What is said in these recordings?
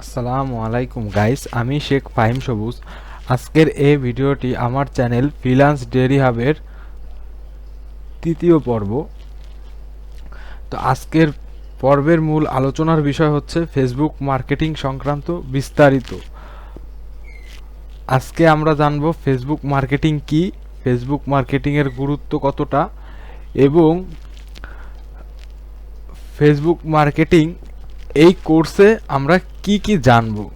আসসালামু আলাইকুম গাইস আমি শেখ ফাহিম সবুজ। আজকের এই ভিডিওটি আমার চ্যানেল ফ্রিলান্স ডেরি হাবের তৃতীয় পর্ব। তো আজকের পর্বের মূল আলোচনার বিষয় হচ্ছে ফেসবুক মার্কেটিং সংক্রান্ত বিস্তারিত। আজকে আমরা জানব ফেসবুক মার্কেটিং কি, ফেসবুক মার্কেটিংয়ের গুরুত্ব কতটা, এবং ফেসবুক মার্কেটিং এই কোর্সে আমরা কি কি জানব?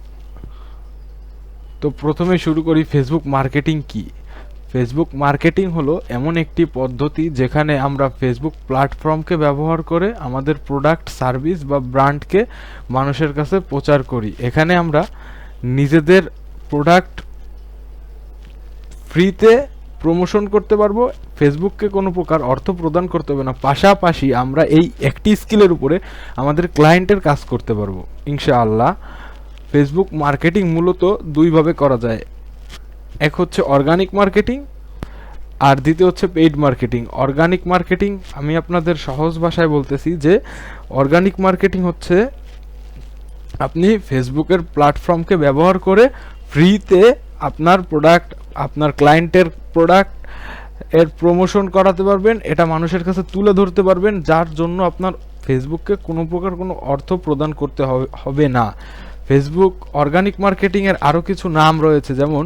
তো প্রথমে শুরু করি ফেসবুক মার্কেটিং কি? ফেসবুক মার্কেটিং হলো এমন একটি পদ্ধতি যেখানে আমরা ফেসবুক প্ল্যাটফর্মকে ব্যবহার করে আমাদের প্রোডাক্ট সার্ভিস বা ব্র্যান্ডকে মানুষের কাছে প্রচার করি। এখানে আমরা নিজেদের প্রোডাক্ট ফ্রিতে প্রমোশন করতে পারব ফেসবুককে কোনো প্রকার অর্থ প্রদান করতে হবে না, পাশাপাশি আমরা এই একটি স্কিলের উপরে আমাদের ক্লায়েন্টের কাজ করতে পারব, ইনশাআল্লাহ। ফেসবুক মার্কেটিং মূলত দুইভাবে করা যায়। এক হচ্ছে অর্গানিক মার্কেটিং আর দ্বিতীয় হচ্ছে পেইড মার্কেটিং অর্গানিক মার্কেটিং আমি আপনাদের সহজ ভাষায় বলতেছি যে অর্গানিক মার্কেটিং হচ্ছে আপনি ফেসবুকের প্ল্যাটফর্মকে ব্যবহার করে ফ্রিতে আপনার প্রোডাক্ট আপনার ক্লায়েন্টের প্রোডাক্টের প্রমোশন করাতে পারবেন, এটা মানুষের কাছে তুলে ধরতে পারবেন, যার জন্য আপনার ফেসবুককে কোনো প্রকার কোনো অর্থ প্রদান করতে হবে না। ফেসবুক অর্গানিক মার্কেটিংয়ের আরও কিছু নাম রয়েছে, যেমন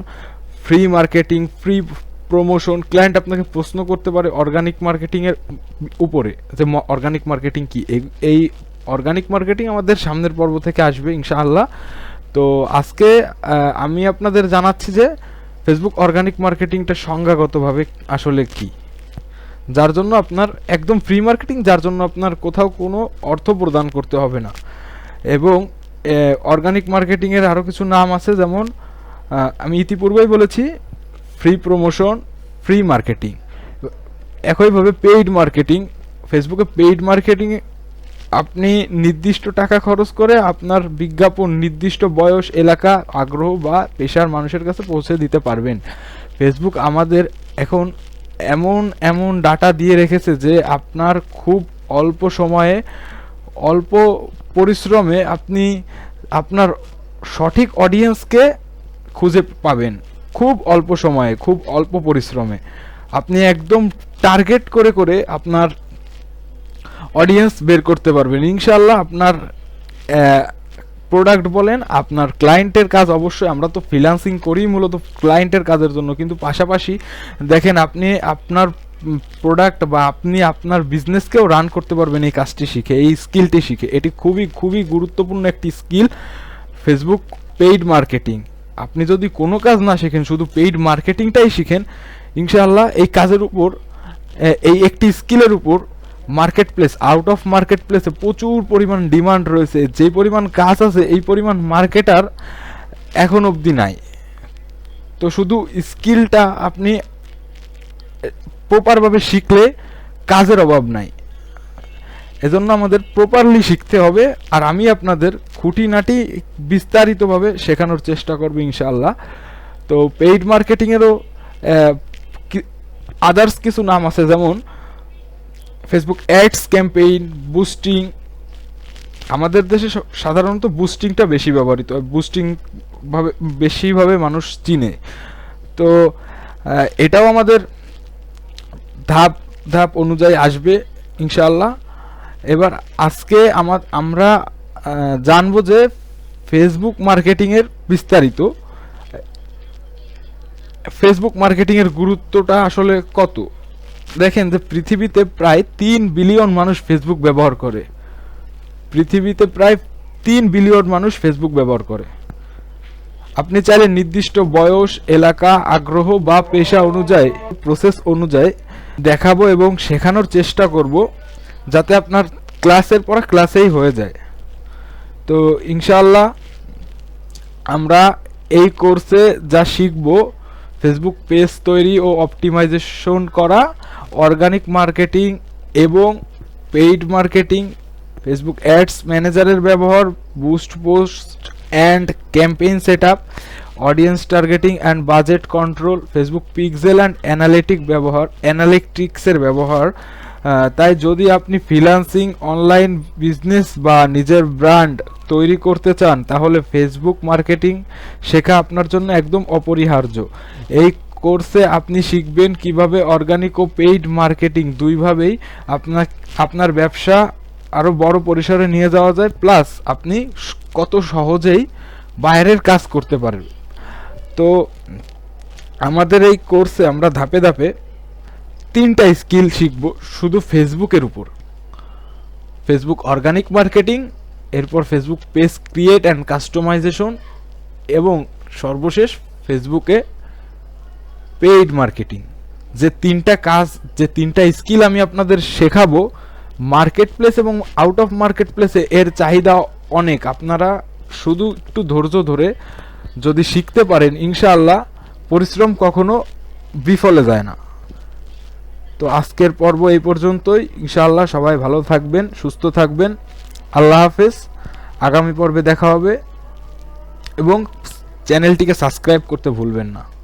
free marketing free promotion client আপনাকে প্রশ্ন করতে পারে অর্গানিক মার্কেটিংয়ের উপরে, যে অর্গানিক মার্কেটিং কি? এই অর্গানিক মার্কেটিং আমাদের সামনের পর্ব থেকে আসবে, ইনশাআল্লাহ। তো আজকে আমি আপনাদের জানাচ্ছি যে ফেসবুক অর্গানিক মার্কেটিংটা সংজ্ঞাগতভাবে আসলে কি? যার জন্য আপনার একদম ফ্রি মার্কেটিং যার জন্য আপনার কোথাও কোনো অর্থ প্রদান করতে হবে না। এবং অর্গানিক মার্কেটিংয়ের আরও কিছু নাম আছে যেমন আমি ইতিপূর্বেই বলেছি ফ্রি প্রমোশন ফ্রি মার্কেটিং একইভাবে পেইড মার্কেটিং ফেসবুকে পেইড মার্কেটিং আপনি নির্দিষ্ট টাকা খরচ করে আপনার বিজ্ঞাপন, নির্দিষ্ট বয়স, এলাকা, আগ্রহ বা পেশার মানুষের কাছে পৌঁছে দিতে পারবেন। ফেসবুক আমাদের এখন এমন এমন ডাটা দিয়ে রেখেছে যে আপনার খুব অল্প সময়ে, অল্প পরিশ্রমে আপনি আপনার সঠিক অডিয়েন্সকে খুঁজে পাবেন। খুব অল্প সময়ে, খুব অল্প পরিশ্রমে। আপনি একদম টার্গেট করে করে আপনার অডিয়েন্স বের করতে পারবেন। ইনশাল্লাহ আপনার প্রোডাক্ট বলেন, আপনার ক্লায়েন্টের কাজ অবশ্যই আমরা তো ফ্রিল্যান্সিং করি মূলত ক্লায়েন্টের কাজের জন্য। কিন্তু পাশাপাশি দেখেন আপনি আপনার প্রোডাক্ট বা আপনি আপনার বিজনেসকেও রান করতে পারবেন এই কাজটি শিখে, এই স্কিলটি শিখে। এটি খুবই খুবই গুরুত্বপূর্ণ একটি স্কিল ফেসবুক পেইড মার্কেটিং আপনি যদি কোনো কাজ না শেখেন, শুধু পেইড মার্কেটিংটাই শিখেন, ইনশাআল্লাহ এই কাজের উপর এই একটি স্কিলের উপর market place out of market প্লেসে প্রচুর পরিমাণ ডিমান্ড রয়েছে। যে পরিমাণ কাজ আছে, এই পরিমাণ মার্কেটার এখন অবধি নাই। তো শুধু স্কিলটা আপনি প্রপারভাবে শিখলে কাজের অভাব নাই। এজন্য আমাদের প্রপারলি শিখতে হবে, আর আমি আপনাদের খুঁটিনাটি বিস্তারিতভাবে শেখানোর চেষ্টা করব ইনশাআল্লাহ। তো পেইড মার্কেটিংয়েরও আদার্স কিছু নাম আছে, যেমন ফেসবুক অ্যাডস ক্যাম্পেইন বুস্টিং আমাদের দেশে সাধারণত বুস্টিংটা বেশি ব্যবহৃত বুস্টিং ভাবে, বেশিভাবে মানুষ চিনে। তো এটাও আমাদের ধাপ ধাপ অনুযায়ী আসবে, ইনশাআল্লাহ। এবার আজকে আমার আমরা জানব যে ফেসবুক মার্কেটিংয়ের বিস্তারিত। ফেসবুক মার্কেটিংয়ের গুরুত্বটা আসলে কত? দেখেন যে পৃথিবীতে প্রায় তিন বিলিয়ন মানুষ ফেসবুক ব্যবহার করে। পৃথিবীতে প্রায় তিন বিলিয়ন মানুষ ফেসবুক ব্যবহার করে। আপনি চাইলে নির্দিষ্ট বয়স, এলাকা, আগ্রহ বা পেশা অনুযায়ী প্রসেস অনুযায়ী দেখাবো এবং শেখানোর চেষ্টা করব যাতে আপনার ক্লাসের পর ক্লাসেই হয়ে যায়। তো ইনশাল্লাহ আমরা এই কোর্সে যা শিখব ফেসবুক পেজ তৈরি ও অপটিমাইজেশন করা অর্গানিক মার্কেটিং এবং পেইড মার্কেটিং ফেসবুক অ্যাডস ম্যানেজারের ব্যবহার boost post and campaign set up audience targeting and budget control Facebook pixel and analytic ব্যবহার অ্যানালিটিক্সের ব্যবহার তাই যদি আপনি ফ্রিল্যান্সিং অনলাইন বিজনেস বা নিজের ব্র্যান্ড তৈরি করতে চান, তাহলে ফেসবুক মার্কেটিং শেখা আপনার জন্য একদম অপরিহার্য। এই কোর্সে আপনি শিখবেন কীভাবে অর্গানিক ও পেইড মার্কেটিং দুইভাবেই আপনার আপনার ব্যবসা আরও বড় পরিসরে নিয়ে যাওয়া যায় প্লাস আপনি কত সহজেই বাইরের কাজ করতে পারবেন। তো আমাদের এই কোর্সে আমরা ধাপে ধাপে তিনটা স্কিল শিখব, শুধু ফেসবুকের উপর। ফেসবুক অর্গানিক মার্কেটিং, এরপর Facebook page create and customisation, এবং সর্বশেষ ফেসবুকে পেইড মার্কেটিং। যে তিনটা কাজ, যে তিনটা স্কিল আমি আপনাদের শেখাবো মার্কেট প্লেস এবং আউট অফ মার্কেট প্লেসে এর চাহিদা অনেক। আপনারা শুধু একটু ধৈর্য ধরে যদি শিখতে পারেন, ইনশাআল্লাহ পরিশ্রম কখনো বিফলে যায় না। তো আজকের পর্ব এই পর্যন্তই। ইনশাআল্লাহ সবাই ভালো থাকবেন, সুস্থ থাকবেন। আল্লাহ হাফেজ। আগামী পর্বে দেখা হবে। এবং চ্যানেলটিকে সাবস্ক্রাইব করতে ভুলবেন না।